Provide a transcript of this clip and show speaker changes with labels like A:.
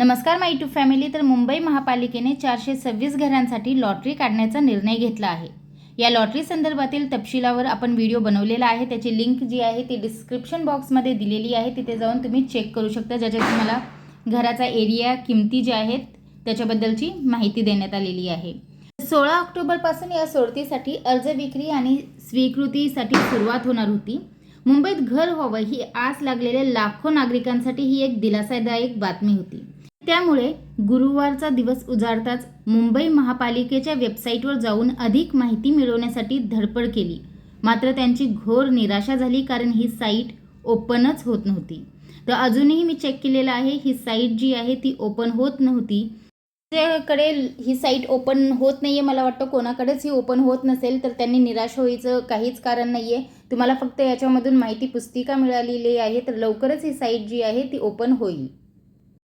A: नमस्कार माय to family तर मुंबई महापालिकेने चारशे सव्वीस घरांसाठी लॉटरी काढण्याचा निर्णय घेतला आहे. या लॉटरी संदर्भातील तपशिलावर आपण व्हिडिओ बनवलेला आहे. त्याची लिंक जी आहे ती डिस्क्रिप्शन बॉक्समध्ये दिलेली आहे. तिथे जाऊन तुम्ही चेक करू शकता. ज्याच्यात तुम्हाला घराचा एरिया किमती ज्या आहेत त्याच्याबद्दलची माहिती देण्यात आलेली आहे. सोळा ऑक्टोबरपासून या सोडतीसाठी अर्ज विक्री आणि स्वीकृतीसाठी सुरुवात होणार होती. मुंबईत घर व्हावं ही आस लागलेल्या लाखो नागरिकांसाठी ही एक दिलासादायक बातमी होती. त्यामुळे गुरुवारचा दिवस उजाडताच मुंबई महापालिकेच्या वेबसाईटवर जाऊन अधिक माहिती मिळवण्यासाठी धडपड केली. मात्र त्यांची घोर निराशा झाली कारण ही साईट ओपनच होत नव्हती. तर अजूनही मी चेक केलेलं आहे ही साईट जी आहे ती ओपन होत नव्हती. त्याकडे ही साईट ओपन होत नाही आहे मला वाटतं. कोणाकडेच ही ओपन होत नसेल तर त्यांनी निराश होईचं काहीच कारण नाही आहे तुम्हाला फक्त याच्यामधून माहिती पुस्तिका मिळालेली आहे तर लवकरच ही साईट जी आहे ती ओपन होईल.